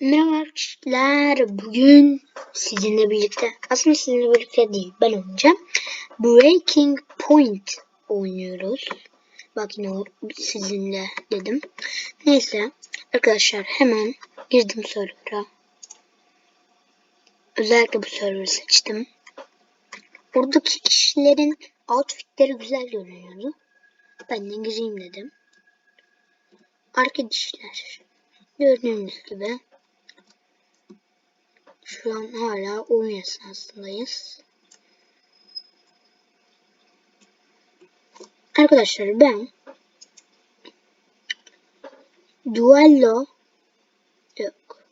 Merhaba arkadaşlar. Bugün sizinle birlikte, aslında sizinle birlikte değil, ben oynayacağım. Breaking Point oynuyoruz. Bak yine o sizinle dedim. Neyse arkadaşlar hemen girdim server'a. Özellikle bu server'ı seçtim. Buradaki kişilerin outfitleri güzel görünüyordu. Ben de gireyim dedim. Arkadaşlar gördüğünüz gibi şu an hala oyun esnasındayız. Arkadaşlar ben Duello yok.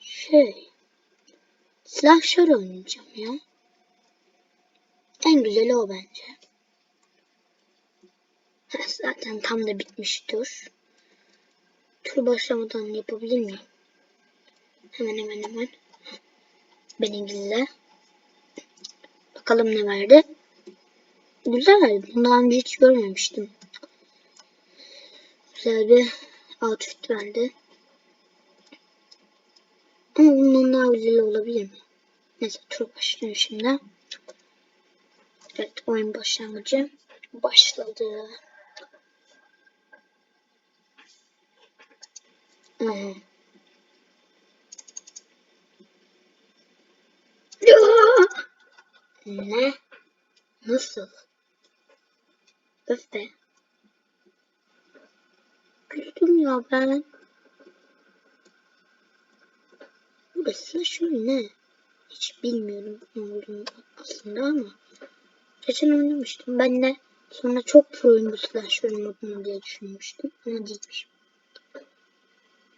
Şey Slasher oynayacağım ya. En güzeli o bence. Zaten tam da bitmiştir. Tur başlamadan yapabilir miyim? Hemen hemen hemen. Beni izle. Bakalım ne verdi. Güzel. Bundan önce hiç görmemiştim. Güzel bir outfit verdi. Ama bundan daha güzel olabilir mi? Neyse tur başlıyor şimdi. Evet oyun başlangıcı başladı. Aha. Ne? Nasıl? Öf be. Küstüm ya ben. Burası şöyle ne? Hiç bilmiyorum ne olduğunu aslında ama. Geçen oynamıştım. Ben de sonra çok proyum bu slasher modunu diye düşünmüştüm. Ama değilmiş.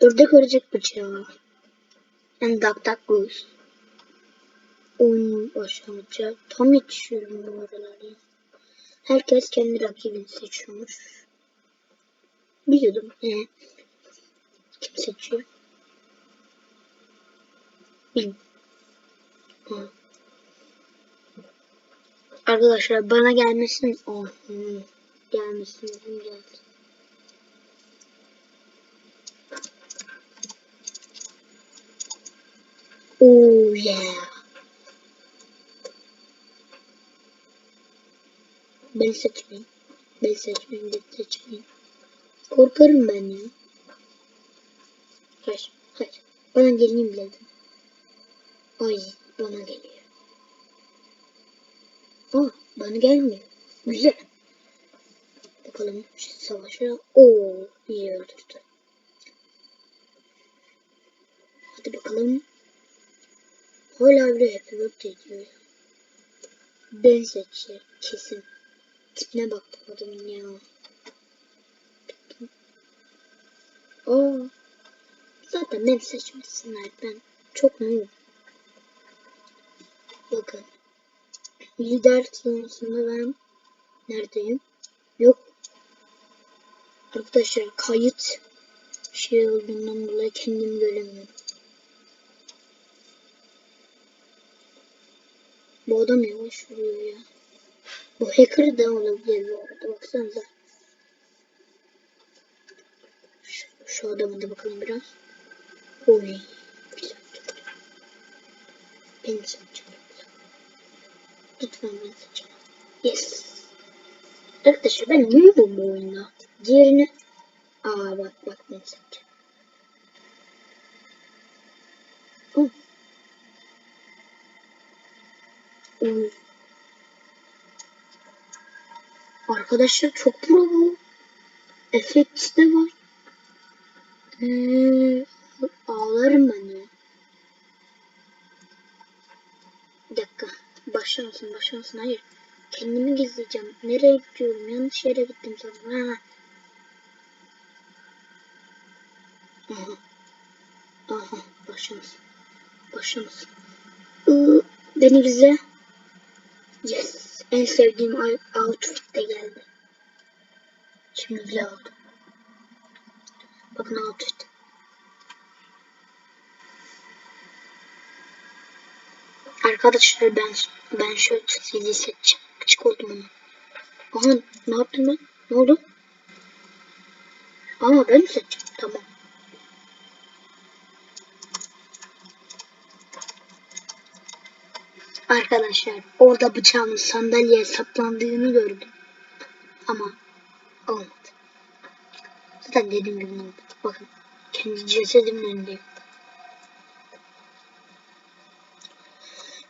Ördek örecek bıçağı. Yani duck duck goose. Başlangıcı. Tam yetişiyorum bu aralar ya. Herkes kendi rakibini seçiyormuş. Biliyordum. Ee, kim seçiyor? Bilmiyorum. Ha. Arkadaşlar bana gelmesin. Oh, hmm. Gelmesin. Geldi. Oh yeah. Ben seçmeyeyim. Ben seçmeyeyim. Ben seçmeyeyim. Korkarım ben ya. Hayır. Hayır. Bana geleyim dedim. Ay bana geliyor. Aa bana gelmiyor. Güzel. Bakalım savaşa. Oo iyi öldürdü. Hadi bakalım. Hala bile happy birthday diyor. Ben seçeceğim kesin. Tipine bak adamın ya. Aa, zaten ben seçmesinler. Ben çok mutluyum. Bakın. Lider sırasında ben neredeyim? Yok. Arkadaşlar kayıt şey olduğundan dolayı kendimi göremiyorum. Bu adam yavaş vuruyor ya. Bu hacker da olabilir bu arada. Baksanıza. Şu, şu adama da bakalım biraz. Oy. Güzel. Ben seçeceğim. Lütfen ben seçeceğim. Yes. Arkadaşlar ben noobum bu oyunda. Diğerini... Aa bak bak ben seçeceğim. Oh. Oy. Arkadaşlar çok pro bu. Efekt de var. Ee, ağlarım ben ya. Bir dakika. Başlamasın başlamasın. Hayır. Kendimi gizleyeceğim. Nereye gidiyorum? Yanlış yere gittim sanırım. Ha. Aha. Aha. Başlamasın. Başlamasın. Iı, beni bize. Yes. En sevdiğim outfit de geldi. Şimdi bile aldım. Bak ne yaptı işte. Arkadaşlar ben ben şöyle sizi seçeceğim. Küçük oldum ama. Aha ne yaptım ben? Ne oldu? Ama ben mi seçeceğim? Tamam. Arkadaşlar orada bıçağın sandalyeye saplandığını gördüm. Ama Zaten dediğim gibi. Bakın kendi cesedimin önündeyim.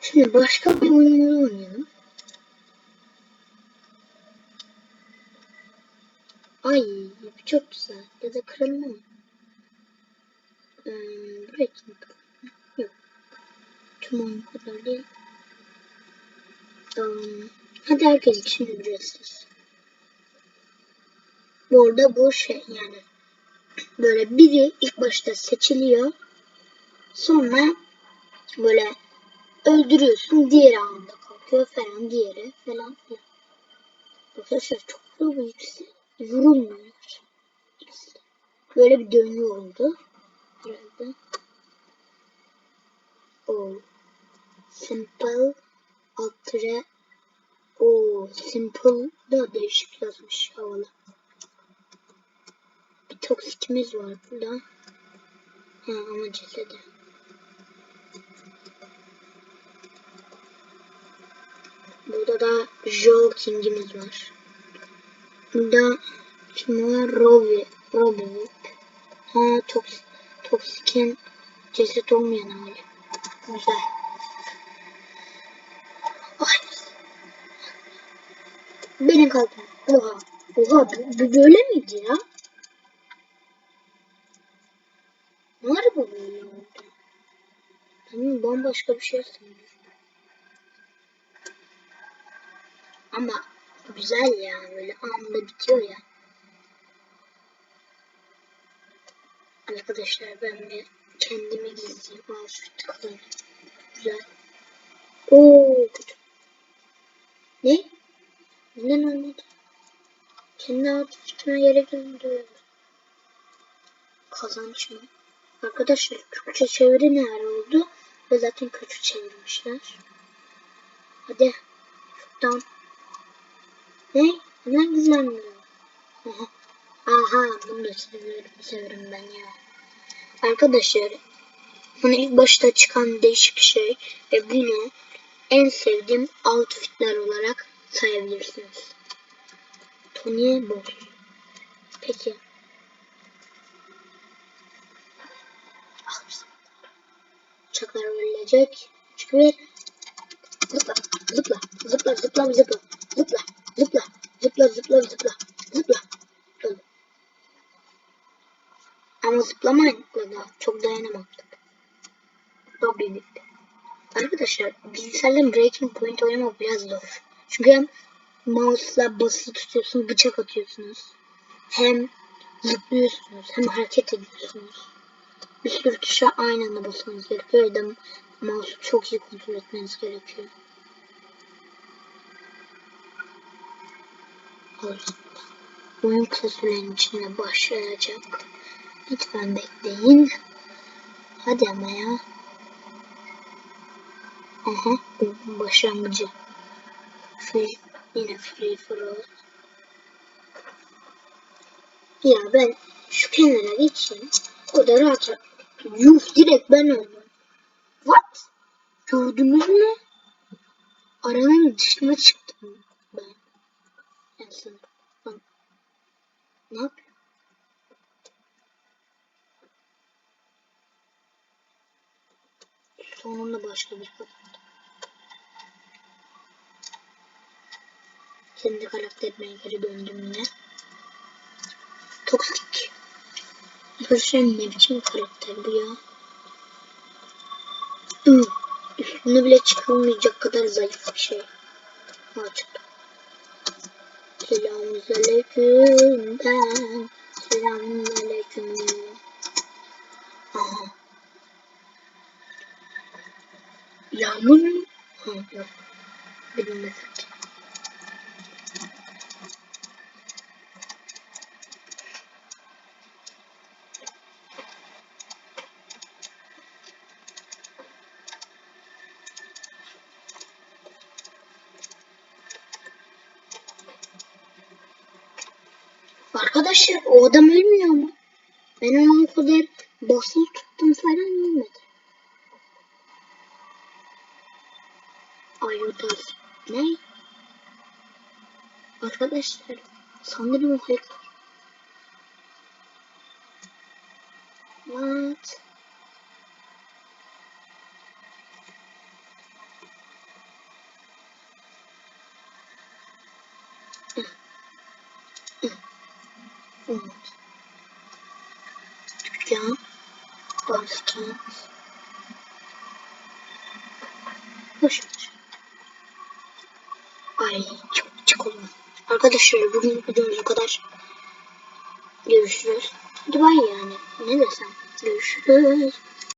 Şimdi başka bir oyunları oynayalım. Ay bu çok güzel. Ya da kıralım mı? Ee, Breaking Yok. Tüm oyun kadar değil. Um, hadi herkes için ücretsiz. Bu arada bu şey yani böyle biri ilk başta seçiliyor. Sonra böyle öldürüyorsun diğeri anında kalkıyor falan diğeri falan filan. Arkadaşlar çok bu ikisi vurulmuyor. İkisi. Böyle bir döngü oldu. Herhalde. O simple altre o simple da değişik yazmış havalı. Bir toksikimiz var burada. Ha ama cesedi. Burada da Joe King'imiz var. Burada kim var? Robbie. Robbie. Ha toks toksikin ceset olmayan hali. Güzel. Ay. Benim kalbim. Oha. Oha böyle miydi ya? Ne var bu böyle oldu? Ben bambaşka bir şey sanıyorum. Ama güzel ya böyle anında bitiyor ya. Arkadaşlar ben bir kendimi gizleyeyim. Outfit kalın. Güzel. Oo kötü. Ne? Neden olmadı? Kendi outfitime geri döndü. Kazanç mı? Arkadaşlar Türkçe çeviri ne oldu? Ve zaten kötü çevirmişler. Hadi. Şuradan. Ne? Neden gizlenmiyor? Aha. Aha bunu da seviyorum, severim ben ya. Arkadaşlar bunu ilk başta çıkan değişik şey ve bunu en sevdiğim outfitler olarak sayabilirsiniz. Tony Boss. Peki. Uçaklar ölecek. Çünkü zıpla, zıpla, zıpla, zıpla, zıpla, zıpla, zıpla, zıpla, zıpla, zıpla, zıpla. Öl. Ama zıplamayın da çok dayanamadık. Dobby bitti. Arkadaşlar bilgisayarla Breaking Point oynamak biraz zor. Çünkü hem mouse'la basılı tutuyorsunuz, bıçak atıyorsunuz. Hem zıplıyorsunuz, hem hareket ediyorsunuz. Bir sürü tuşa aynı anda basmanız gerekiyor ya da mouse'u çok iyi kontrol etmeniz gerekiyor. Oyun kısa sürenin içinde başlayacak. Lütfen bekleyin. Hadi ama ya. Aha başlangıcı. Free, yine free for all. Ya ben şu kenara geçeyim. O da rahat rahat. Yuh direkt ben öldüm. What? Gördünüz mü? Aranın dışına çıktım ben. En son. Ne yapıyorum? Sonunda başka bir kapı. Kendi karakterime geri döndüm yine. Toksik. Arkadaşlar ne biçim karakter bu ya? Hı. Üstüne bile çıkılmayacak kadar zayıf bir şey. Ha çıktı. Selamünaleyküm ben. Selamünaleyküm. Aha. Yağmur mu? Ha yok. Bilmedik. Arkadaşlar o adam ölmüyor mu? Ben onu o kadar basılı tuttum falan ölmedi. Ayudas. Ne? Arkadaşlar sanırım o hacker. What? Evet. Dükkan. Basket. Boş ver. Ay çok çikolata. Arkadaşlar bugün videomuz bu kadar. Görüşürüz. Bay yani. Ne desem. Görüşürüz.